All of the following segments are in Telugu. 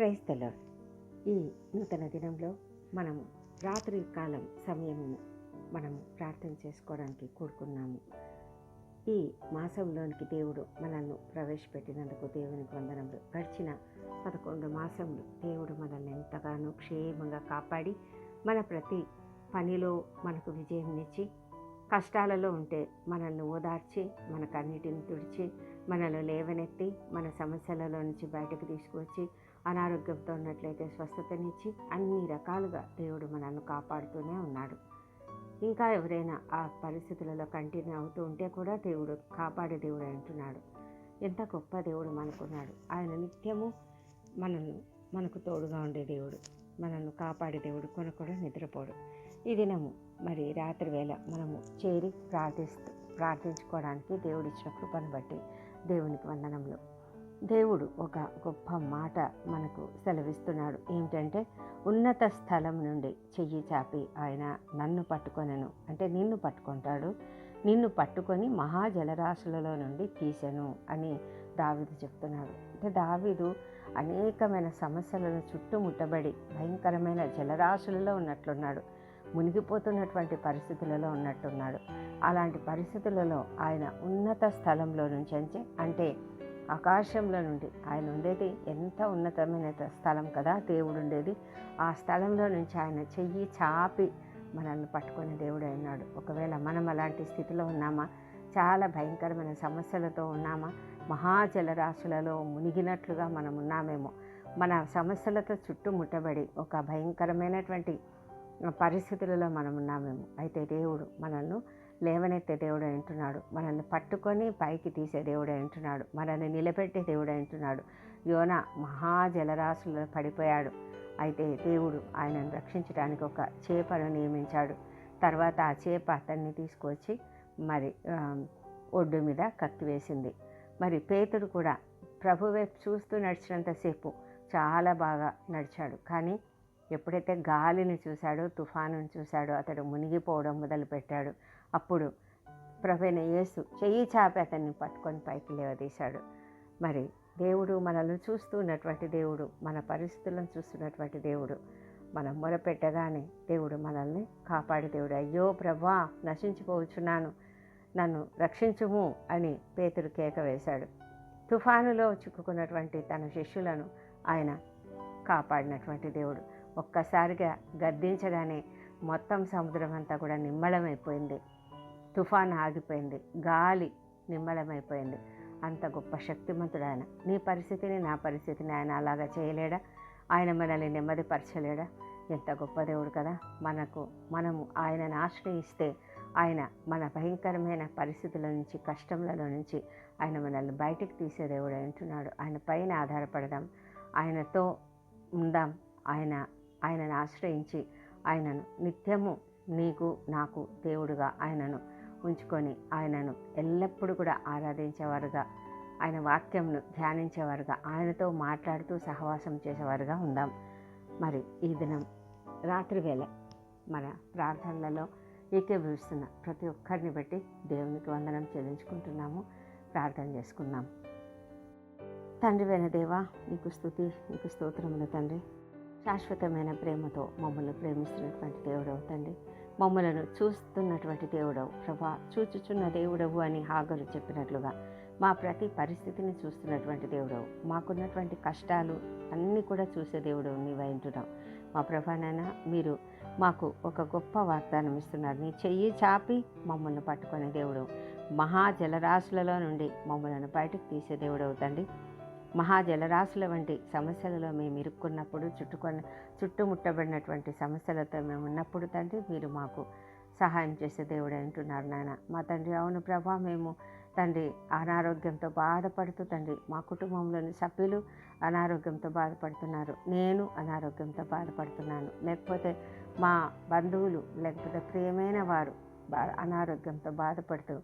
క్రైస్తల ఈ నూతన దినంలో మనము రాత్రి కాలం సమయము మనం ప్రార్థన చేసుకోవడానికి కూడుకున్నాము ఈ మాసంలోనికి దేవుడు మనల్ని ప్రవేశపెట్టినందుకు దేవునికి వందనములు. గడిచిన పదకొండు మాసములు దేవుడు మనల్ని ఎంతగానో క్షేమంగా కాపాడి మన ప్రతి పనిలో మనకు విజయంనిచ్చి కష్టాలలో ఉంటే మనల్ని ఓదార్చి మనకన్నిటిని తుడిచి మనల్ని లేవనెత్తి మన సమస్యలలో నుంచి బయటకు తీసుకువచ్చి అనారోగ్యంతో ఉన్నట్లయితే స్వస్థతనిచ్చి అన్ని రకాలుగా దేవుడు మనల్ని కాపాడుతూనే ఉన్నాడు. ఇంకా ఎవరైనా ఆ పరిస్థితులలో కంటిన్యూ అవుతూ ఉంటే కూడా దేవుడు కాపాడే దేవుడు అంటున్నాడు. ఎంత గొప్ప దేవుడు మనకున్నాడు. ఆయన నిత్యము మనల్ని మనకు తోడుగా ఉండే దేవుడు మనల్ని కాపాడే దేవుడు కొన కూడా నిద్రపోడు. ఈ దినము మరి రాత్రి వేళ మనము చేరి ప్రార్థిస్తూ ప్రార్థించుకోవడానికి దేవుడిచ్చిన కృపను బట్టి దేవునికి వందనములు. దేవుడు ఒక గొప్ప మాట మనకు సెలవిస్తున్నాడు. ఏమిటంటే ఉన్నత స్థలం నుండి చెయ్యి చాపి ఆయన నన్ను పట్టుకొనను. అంటే నిన్ను పట్టుకుంటాడు. నిన్ను పట్టుకొని మహాజలరాశులలో నుండి తీసెను అని దావిదు చెప్తున్నాడు. అంటే దావీదు అనేకమైన సమస్యలను చుట్టుముట్టబడి భయంకరమైన జలరాశులలో ఉన్నట్లున్నాడు. మునిగిపోతున్నటువంటి పరిస్థితులలో ఉన్నట్టున్నాడు. అలాంటి పరిస్థితులలో ఆయన ఉన్నత స్థలంలో నుంచి అంటే ఆకాశంలో నుండి. ఆయన ఉండేది ఎంత ఉన్నతమైన స్థలం కదా దేవుడు ఉండేది. ఆ స్థలంలో నుంచి ఆయన చెయ్యి చాపి మనల్ని పట్టుకునే దేవుడు అయినాడు ఒకవేళ మనం అలాంటి స్థితిలో ఉన్నామా చాలా భయంకరమైన సమస్యలతో ఉన్నామా మహాజలరాశులలో మునిగినట్లుగా మనం ఉన్నామేమో మన సమస్యలతో చుట్టుముట్టబడి ఒక భయంకరమైనటువంటి పరిస్థితులలో మనం ఉన్నామేమో. అయితే దేవుడు మనల్ని లేవనెత్తే దేవుడు అంటున్నాడు మనల్ని పట్టుకొని పైకి తీసే దేవుడు అంటున్నాడు మనల్ని నిలబెట్టే దేవుడు అంటున్నాడు యోన మహాజలరాశులు పడిపోయాడు. అయితే దేవుడు ఆయనను రక్షించడానికి ఒక చేపను నియమించాడు. తర్వాత ఆ చేప అతన్ని తీసుకొచ్చి మరి ఒడ్డు మీద కత్తివేసింది మరి పేతుడు కూడా ప్రభు వైపు చూస్తూ నడిచినంతసేపు చాలా బాగా నడిచాడు. కానీ ఎప్పుడైతే గాలిని చూశాడో తుఫాను చూశాడో అతడు మునిగిపోవడం మొదలుపెట్టాడు. అప్పుడు ప్రవీణ యేసు చెయ్యి చాపి అతన్ని పట్టుకొని పైకి లేవదీశాడు. మరి దేవుడు మనల్ని చూస్తూ ఉన్నటువంటి దేవుడు మన పరిస్థితులను చూస్తున్నటువంటి దేవుడు మనం మొరపెట్టగానే దేవుడు మనల్ని కాపాడే దేవుడు. అయ్యో ప్రభా నశించిపోవచ్చున్నాను నన్ను రక్షించుము అని పేతుడు కేక వేశాడు. తుఫానులో చిక్కుకున్నటువంటి తన శిష్యులను ఆయన కాపాడినటువంటి దేవుడు. ఒక్కసారిగా గద్దించగానే మొత్తం సముద్రం అంతా కూడా నిమ్మళమైపోయింది. తుఫాన్ ఆగిపోయింది గాలి నిమ్మలమైపోయింది. అంత గొప్ప శక్తిమంతుడు ఆయన. నీ పరిస్థితిని నా పరిస్థితిని ఆయన అలాగా చేయలేడా? ఆయన మనల్ని నెమ్మదిపరచలేడా? ఎంత గొప్ప దేవుడు కదా! మనకు మనము ఆయనను ఆశ్రయిస్తే ఆయన మన భయంకరమైన పరిస్థితుల నుంచి కష్టములలో నుంచి ఆయన మనల్ని బయటికి తీసే దేవుడు అంటున్నాడు ఆయన పైన ఆధారపడదాం. ఆయనతో ఉందాం. ఆయన ఆయనను ఆశ్రయించి ఆయనను నిత్యము నీకు నాకు దేవుడుగా ఆయనను ఉంచుకొని ఆయనను ఎల్లప్పుడూ కూడా ఆరాధించేవారుగా ఆయన వాక్యంను ధ్యానించేవారుగా ఆయనతో మాట్లాడుతూ సహవాసం చేసేవారుగా ఉందాం. మరి ఈ దినం రాత్రి వేళ మన ప్రార్థనలలో ఏకీభవిస్తున్న ప్రతి ఒక్కరిని బట్టి దేవునికి వందనం చెల్లించుకుంటున్నాము. ప్రార్థన చేసుకుందాం. తండ్రి వేణ దేవా నీకు స్థుతి నీకు స్తోత్రములు తండ్రి. శాశ్వతమైన ప్రేమతో మమ్మల్ని ప్రేమిస్తున్నటువంటి దేవుడవు తండ్రి. మమ్మలను చూస్తున్నటువంటి దేవుడవు. ప్రభా చూచుచున్న దేవుడవు అని హాగరు చెప్పినట్లుగా మా ప్రతి పరిస్థితిని చూస్తున్నటువంటి దేవుడవు. మాకున్నటువంటి కష్టాలు అన్నీ కూడా చూసే దేవుడు నీవైంటున్నావు మా ప్రభానైనా మీరు మాకు ఒక గొప్ప వాగ్దానం ఇస్తున్నారు. నీ చెయ్యి చాపి మమ్మల్ని పట్టుకునే దేవుడు మహాజలరాశులలో నుండి మమ్మల్ని బయటకు తీసే దేవుడవు అవుతండి మహాజలరాశుల వంటి సమస్యలలో మేము ఇరుక్కున్నప్పుడు చుట్టుకొని చుట్టుముట్టబడినటువంటి సమస్యలతో మేము ఉన్నప్పుడు తండ్రి మీరు మాకు సహాయం చేసే దేవుడు అంటున్నారు నాయన. మా తండ్రి అవును ప్రభా మేము తండ్రి అనారోగ్యంతో బాధపడుతూ తండ్రి మా కుటుంబంలోని సభ్యులు అనారోగ్యంతో బాధపడుతున్నారు. నేను అనారోగ్యంతో బాధపడుతున్నాను. లేకపోతే మా బంధువులు లేకపోతే ప్రియమైన వారు బా అనారోగ్యంతో బాధపడుతూ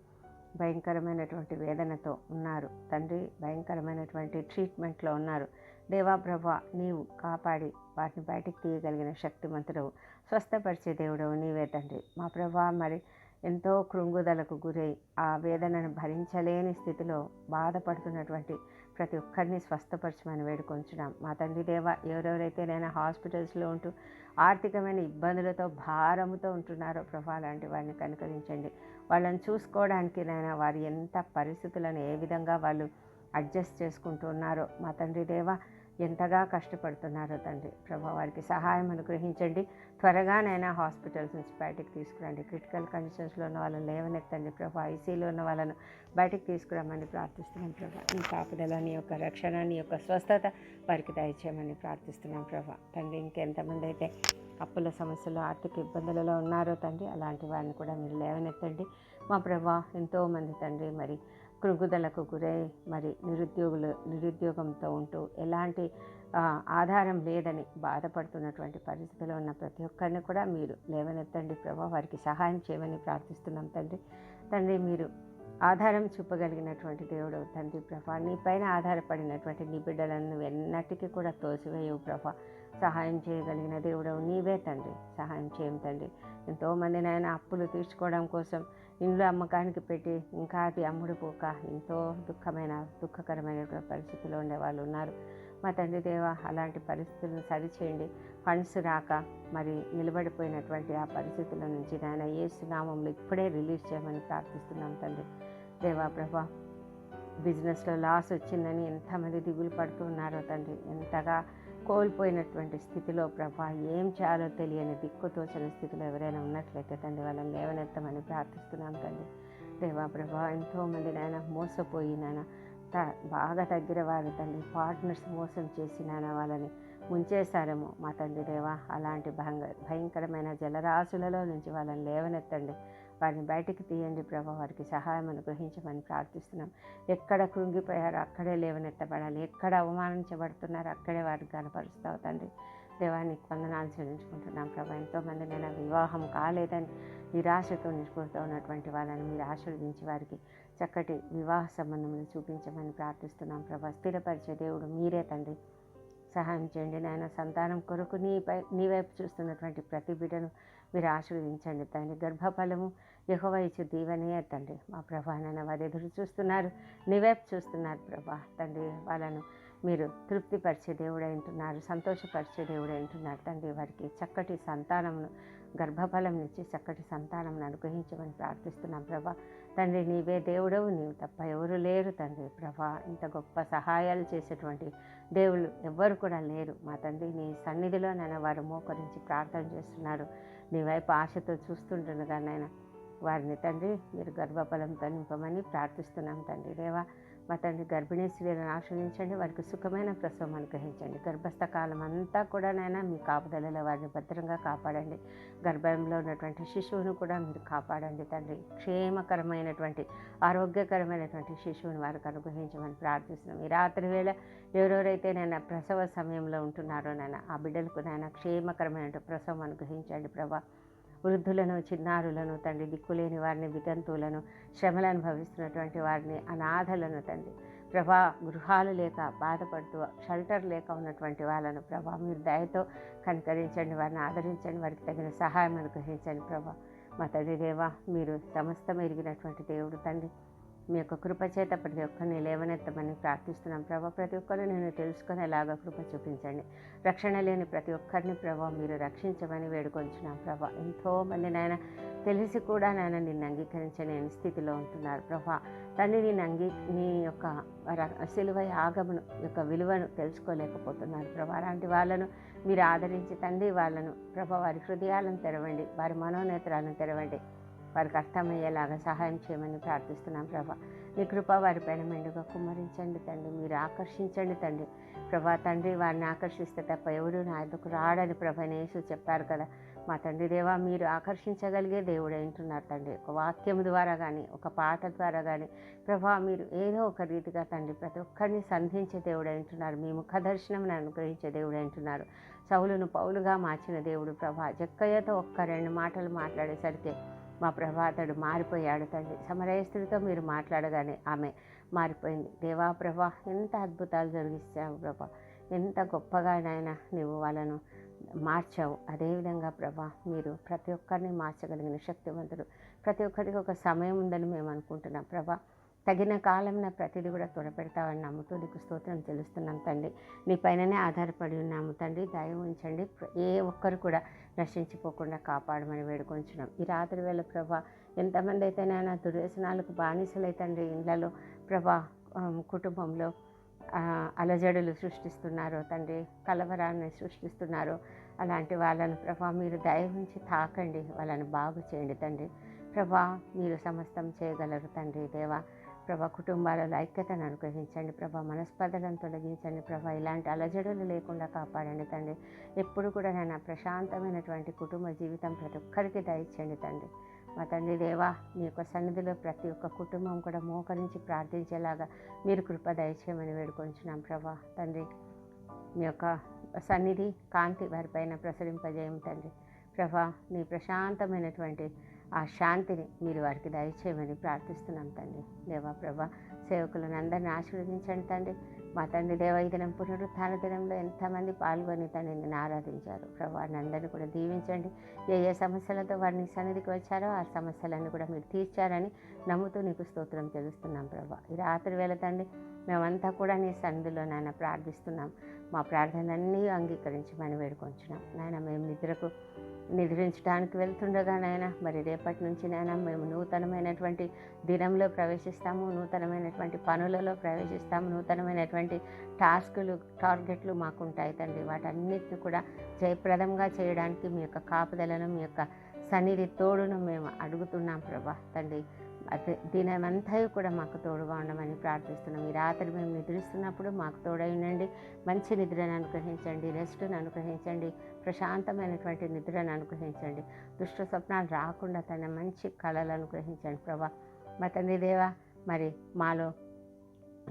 భయంకరమైనటువంటి వేదనతో ఉన్నారు. తండ్రి భయంకరమైనటువంటి ట్రీట్మెంట్లో ఉన్నారు. దేవా ప్రభా నీవు కాపాడి వాటిని బయటికి తీయగలిగిన శక్తిమంతుడవు. స్వస్థపరిచే దేవుడవు నీవే తండ్రి. మా ప్రభా మరి ఎంతో కృంగుదలకు గురై ఆ వేదనను భరించలేని స్థితిలో బాధపడుతున్నటువంటి ప్రతి ఒక్కరిని స్వస్థపరచమని వేడుకొంచున్నాం. మా తండ్రి దేవ ఎవరెవరైతే నేను హాస్పిటల్స్లో ఉంటూ ఆర్థికమైన ఇబ్బందులతో భారముతో ఉంటున్నారో ప్రభా లాంటి వారిని కనుకరించండి. వాళ్ళని చూసుకోవడానికి నైనా వారు ఎంత పరిస్థితులను ఏ విధంగా వాళ్ళు అడ్జస్ట్ చేసుకుంటూ ఉన్నారో మా తండ్రి దేవ ఎంతగా కష్టపడుతున్నారో తండ్రి. ప్రభా వారికి సహాయం అనుగ్రహించండి. త్వరగానైనా హాస్పిటల్స్ నుంచి బయటకు తీసుకురండి. క్రిటికల్ కండిషన్స్లో ఉన్న వాళ్ళని లేవనెత్తండి. ప్రభా ఐసీలో ఉన్న వాళ్ళను బయటకు తీసుకురమ్మని ప్రార్థిస్తున్నాం ప్రభా. నీ కాపుదల నీ యొక్క రక్షణ నీ యొక్క స్వస్థత వారికి దయచేయమని ప్రార్థిస్తున్నాం ప్రభా. తండ్రి ఇంకెంతమంది అయితే అప్పుల సమస్యలు ఆర్థిక ఇబ్బందులలో ఉన్నారో తండ్రి అలాంటి వారిని కూడా మీరు లేవనెత్తండి. మా ప్రభా ఎంతోమంది తండ్రి మరి కృగుదలకు గురై మరి నిరుద్యోగులు నిరుద్యోగంతో ఉంటూ ఎలాంటి ఆధారం లేదని బాధపడుతున్నటువంటి పరిస్థితిలో ఉన్న ప్రతి ఒక్కరిని కూడా మీరు లేవనెత్తండి ప్రభా. వారికి సహాయం చేయమని ప్రార్థిస్తున్నాం తండ్రి. తండ్రి మీరు ఆధారం చూపగలిగినటువంటి దేవుడు తండ్రి ప్రభా. నీ పైన ఆధారపడినటువంటి నీ బిడ్డలను ఎన్నటికీ కూడా తోసివేయవు ప్రభా. సహాయం చేయగలిగిన దేవుడవు నీవే తండ్రి. సహాయం చేయం తండ్రి. ఎంతోమంది నాయన అప్పులు తీర్చుకోవడం కోసం ఇండ్లు అమ్మకానికి పెట్టి ఇంకా అది అమ్ముడుపోక ఎంతో దుఃఖమైన దుఃఖకరమైన పరిస్థితిలో ఉండే వాళ్ళు ఉన్నారు. మా తండ్రి దేవ అలాంటి పరిస్థితులను సరిచేయండి. ఫండ్స్ రాక మరి నిలబడిపోయినటువంటి ఆ పరిస్థితుల నుంచి నాయన ఏ సునామంలో ఇప్పుడే రిలీజ్ చేయమని ప్రార్థిస్తున్నాం తండ్రి. దేవా ప్రభా బిజినెస్లో లాస్ వచ్చిందని ఎంతమంది దిగులు పడుతూ ఉన్నారో తండ్రి. ఎంతగా కోల్పోయినటువంటి స్థితిలో ప్రభా ఏం చేయాలో తెలియని దిక్కుతోచని స్థితిలో ఎవరైనా ఉన్నట్లయితే తండ్రి వాళ్ళని లేవనెత్తమని ప్రార్థిస్తున్నాం తండ్రి. దేవా ప్రభా ఎంతోమంది నాయన మోసపోయి నాయన త బాగా తగ్గిన వారు తండ్రి పార్ట్నర్స్ మోసం చేసి నాయన వాళ్ళని ముంచేశారేమో మా తండ్రి దేవా. అలాంటి భయంకరమైన జలరాశులలో నుంచి వాళ్ళని లేవనెత్తండి. వారిని బయటికి తీయండి ప్రభా వారికి సహాయం అనుగ్రహించమని ప్రార్థిస్తున్నాం. ఎక్కడ కృంగిపోయారో అక్కడే లేవనెత్తబడాలి. ఎక్కడ అవమానించబడుతున్నారో అక్కడే వారికి కనపరుస్తావు తండ్రి. దేవానికి వందనాలు చెల్లించుకుంటున్నాం ప్రభా. ఎంతోమంది నేను వివాహం కాలేదని నిరాశతో నిష్కృత ఉన్నటువంటి వాళ్ళని మీరు ఆశీర్వదించి వారికి చక్కటి వివాహ సంబంధములు చూపించమని ప్రార్థిస్తున్నాం ప్రభా. స్థిరపరిచే దేవుడు మీరే తండ్రి. సహాయం చేయండి నాయన. సంతానం కొరకు నీపై నీ వైపు చూస్తున్నటువంటి ప్రతి బిడ్డను మీరు ఆశీర్వదించండి తండ్రి. గర్భఫలము యహోవ ఇచ్చు తండ్రి. మా ప్రభా నాయన వారు ఎదురు చూస్తున్నారు. నీ వైపు చూస్తున్నారు ప్రభా తండ్రి. వాళ్ళను మీరు తృప్తిపరిచే దేవుడు అంటున్నారు సంతోషపరిచే దేవుడై అంటున్నారు తండ్రి. వారికి చక్కటి సంతానమును గర్భఫలం నుంచి చక్కటి సంతానం అనుగ్రహించమని ప్రార్థిస్తున్నాం ప్రభా. తండ్రి నీవే దేవుడవు నీవు తప్ప ఎవరు లేరు తండ్రి ప్రభా. ఇంత గొప్ప సహాయాలు చేసేటువంటి దేవుళ్ళు ఎవ్వరు కూడా లేరు. మా తండ్రి నీ సన్నిధిలో నన్ను వారు మోకరించి ప్రార్థన చేస్తున్నారు. నీ వైపు ఆశతో చూస్తుంటుండగా నాయన వారిని తండ్రి మీరు గర్భఫలం నింపమని ప్రార్థిస్తున్నాం తండ్రి. దేవా మా తండ్రి గర్భిణీ స్త్రీలను ఆశ్రయించండి వారికి సుఖమైన ప్రసవం అనుగ్రహించండి. గర్భస్థ కాలం అంతా కూడా నైనా మీ కాపుదలలో వారిని భద్రంగా కాపాడండి. గర్భంలో ఉన్నటువంటి శిశువును కూడా మీరు కాపాడండి తండ్రి. క్షేమకరమైనటువంటి ఆరోగ్యకరమైనటువంటి శిశువుని వారికి అనుగ్రహించమని ప్రార్థిస్తున్నాం. ఈ రాత్రి వేళ ఎవరెవరైతే నేను ప్రసవ సమయంలో ఉంటున్నారో నాయన ఆ బిడ్డలకు నాయన క్షేమకరమైన ప్రసవం అనుగ్రహించండి ప్రభా. వృద్ధులను చిన్నారులను తండ్రి దిక్కులేని వారిని వితంతువులను శ్రమలు అనుభవిస్తున్నటువంటి వారిని అనాథలను తండ్రి. ప్రభా గృహాలు లేక బాధపడుతూ షెల్టర్ లేక ఉన్నటువంటి వాళ్ళను ప్రభా మీరు దయతో కనికరించండి వారిని ఆదరించండి వారికి తగిన సహాయం అనుగ్రహించండి ప్రభా. మా తండ్రి దేవా మీరు సమస్తం ఎరిగినటువంటి దేవుడు తండ్రి. మీ యొక్క కృప చేత ప్రతి ఒక్కరిని లేవనెత్తమని ప్రార్థిస్తున్నాం. ప్రభా ప్రతి ఒక్కరు నేను తెలుసుకునేలాగా కృప చూపించండి. రక్షణ లేని ప్రతి ఒక్కరిని ప్రభా మీరు రక్షించమని వేడుకొంచున్నాం. ప్రభా ఎంతోమంది నాయన తెలిసి కూడా నాయన నిన్ను అంగీకరించలేని స్థితిలో ఉంటున్నారు. ప్రభా తండ్రి నేను అంగీ నీ యొక్క ర- సిలువ యొక్క విలువను తెలుసుకోలేకపోతున్నారు. ప్రభా అలాంటి వాళ్ళను మీరు ఆదరించి తండ్రి వాళ్ళను ప్రభా వారి హృదయాలను తెరవండి వారి మనోనేత్రాలను తెరవండి. వారికి అర్థమయ్యేలాగా సహాయం చేయమని ప్రార్థిస్తున్నాం ప్రభా. మీ కృప వారిపైన మెండుగా కుమ్మరించండి తండ్రి. మీరు ఆకర్షించండి తండ్రి. ప్రభా తండ్రి వారిని ఆకర్షిస్తే తప్ప ఎవరు నా ఎదుకు రాడని ప్రభా యేసు చెప్పారు కదా. మా తండ్రి దేవా మీరు ఆకర్షించగలిగే దేవుడు అంటున్నారు తండ్రి. ఒక వాక్యం ద్వారా కానీ ఒక పాట ద్వారా కానీ ప్రభా మీరు ఏదో ఒక రీతిగా తండ్రి ప్రతి ఒక్కరిని సంధించే దేవుడు అంటున్నారు మీ ముఖ దర్శనం అనుగ్రహించే దేవుడు అంటున్నారు సౌలును పౌలుగా మార్చిన దేవుడు ప్రభా. జక్కయ్యతో ఒక్క రెండు మాటలు మాట్లాడేసరికి మా ప్రభా అతడు మారిపోయాడు తండ్రి. సమరయస్తుడితో మీరు మాట్లాడగానే ఆమె మారిపోయింది. దేవా ప్రభా ఎంత అద్భుతాలు జరిగిస్తావు ప్రభా. ఎంత గొప్పగా నాయన నువ్వు వాళ్ళను మార్చావు. అదేవిధంగా ప్రభా మీరు ప్రతి ఒక్కరిని మార్చగలిగిన శక్తివంతుడు. ప్రతి ఒక్కరికి ఒక సమయం ఉందని మేము అనుకుంటున్నాం ప్రభా. తగిన కాలంలో ప్రతిదీ కూడా తొడపెడతావని నమ్ముతూ నీకు స్తోత్రం తెలుస్తున్నాం తండ్రి. నీ పైననే ఆధారపడి ఉన్నాము తండ్రి. దయ ఉంచండి. ఏ ఒక్కరు కూడా నశించిపోకుండా కాపాడమని వేడుకొంచున్నాం. ఈ రాత్రి వేళ ప్రభా ఎంతమంది అయితే నాయన దుర్వ్యసనాలకు బానిసలైతండ్రి ప్రభా కుటుంబంలో అలజడులు సృష్టిస్తున్నారో తండ్రి కలవరాన్ని సృష్టిస్తున్నారో అలాంటి వాళ్ళను ప్రభా మీరు దయ ఉంచి తాకండి. వాళ్ళని బాగు చేయండి తండ్రి. ప్రభా మీరు సమస్తం చేయగలరు తండ్రి దేవా. ప్రభా కుటుంబాలలో ఐక్యతను అనుగ్రహించండి ప్రభా మనస్పర్ధలను తొలగించండి ప్రభా ఇలాంటి అలజడులు లేకుండా కాపాడండి తండ్రి. ఎప్పుడు కూడా నేను ప్రశాంతమైనటువంటి కుటుంబ జీవితం ప్రతి ఒక్కరికి దయచండి తండ్రి. మా తండ్రి దేవా మీ యొక్క సన్నిధిలో ప్రతి ఒక్క కుటుంబం కూడా మోకరించి ప్రార్థించేలాగా మీరు కృప దయచేయమని వేడుకొంచున్నాం ప్రభా. తండ్రి మీ యొక్క సన్నిధి కాంతి వారిపైన ప్రసరింపజేయం తండ్రి. ప్రభా నీ ప్రశాంతమైనటువంటి ఆ శాంతిని మీరు వారికి దయచేయమని ప్రార్థిస్తున్నాం తండ్రి. దేవా ప్రభా సేవకులను అందరిని ఆశీర్వదించండి తండ్రి. మా తండ్రి దేవ ఈ దినం పునరుత్థాన దినంలో ఎంతమంది పాల్గొని తండ్రి ఆరాధించారు. ఆరాధించారు వారిని అందరినీ కూడా దీవించండి. ఏ ఏ సమస్యలతో వారిని సన్నిధికి వచ్చారో ఆ సమస్యలన్నీ కూడా మీరు తీర్చారని నమ్ముతూ నీకు స్తోత్రం తెలుస్తున్నాం ప్రభా. ఈ రాత్రి వేళ తండ్రి మేమంతా కూడా నీ సన్నిధిలో నాయన ప్రార్థిస్తున్నాం. మా ప్రార్థనలన్నీ అంగీకరించమని వేడుకొంచున్నాం. నాయన మేము నిద్రకు నిద్రించడానికి వెళ్తుండగా నాయన మరి రేపటి నుంచి నాయన మేము నూతనమైనటువంటి దినంలో ప్రవేశిస్తాము నూతనమైనటువంటి పనులలో ప్రవేశిస్తాము నూతనమైనటువంటి టాస్కులు టార్గెట్లు మాకు ఉంటాయి తండ్రి. వాటన్నిటిని కూడా జయప్రదంగా చేయడానికి మీ యొక్క కాపుదలను మీ యొక్క సన్నిధి తోడును మేము అడుగుతున్నాం ప్రభా తండ్రి. అదే దినమంతా కూడా మాకు తోడుగా ఉండమని ప్రార్థిస్తున్నాం. ఈ రాత్రి మేము నిద్రిస్తున్నప్పుడు మాకు తోడై ఉండండి. మంచి నిద్రను అనుగ్రహించండి. రెస్ట్ను అనుగ్రహించండి. ప్రశాంతమైనటువంటి నిద్రను అనుగ్రహించండి. దుష్ట స్వప్నాలు రాకుండా తన మంచి కళలు అనుగ్రహించండి. ప్రభా మా తండ్రి దేవా మరి మాలో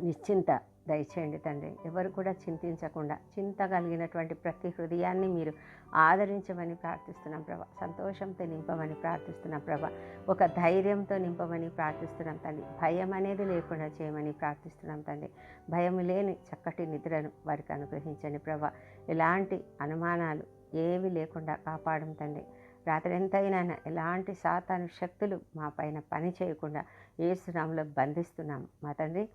నిశ్చింత దయచేయండి తండ్రి. ఎవరు కూడా చింతించకుండా చింత కలిగినటువంటి ప్రతి హృదయాన్ని మీరు ఆదరించమని ప్రార్థిస్తున్నాం ప్రభా. సంతోషంతో నింపమని ప్రార్థిస్తున్నాం ప్రభా. ఒక ధైర్యంతో నింపమని ప్రార్థిస్తున్నాం తండ్రి. భయం అనేది లేకుండా చేయమని ప్రార్థిస్తున్నాం తండ్రి. భయం లేని చక్కటి నిద్రను వారికి అనుగ్రహించండి ప్రభా. ఎలాంటి అనుమానాలు ఏవి లేకుండా కాపాడం తండ్రి. రాత్రి ఎంతైనా ఎలాంటి సాతాను శక్తులు మా పైన పని చేయకుండా ఏసునామలో బంధిస్తున్నాం మా తండ్రి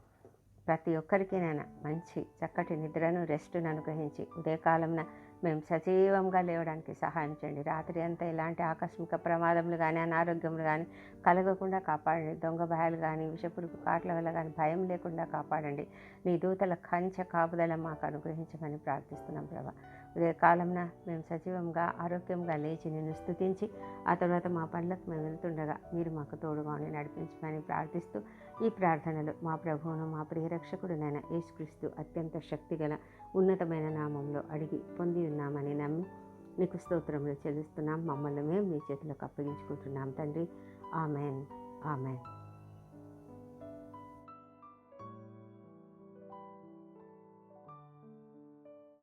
ప్రతి ఒక్కరికి నేను మంచి చక్కటి నిద్రను రెస్ట్ను అనుగ్రహించి ఉదయకాలంన మేము సజీవంగా లేవడానికి సహాయం చేయండి. రాత్రి అంతా ఎలాంటి ఆకస్మిక ప్రమాదములు కానీ అనారోగ్యములు కానీ కలగకుండా కాపాడండి. దొంగ భయాలు కానీ విషపురుపు కాట్ల వల్ల కానీ భయం లేకుండా కాపాడండి. నీ దూతల కంచె కాపుదల మాకు అనుగ్రహించమని ప్రార్థిస్తున్నాం ప్రభా. ఉదయకాలంన మేము సజీవంగా ఆరోగ్యంగా లేచి నిన్ను స్థుతించి ఆ తర్వాత మా పనులకు మేము వెళ్తుండగా మీరు మాకు తోడుగా నడిపించమని ప్రార్థిస్తూ ఈ ప్రార్థనలు మా ప్రభువును మా ప్రియరక్షకుడు నైన యేసుక్రీస్తు అత్యంత శక్తిగల ఉన్నతమైన నామంలో అడిగి పొంది ఉన్నామని నమ్మి నీకు స్తోత్రములు చెల్లిస్తున్నాం. మమ్మల్ని మేము మీ చేతులకు అప్పగించుకుంటున్నాం తండ్రి. ఆమెన్. ఆమెన్.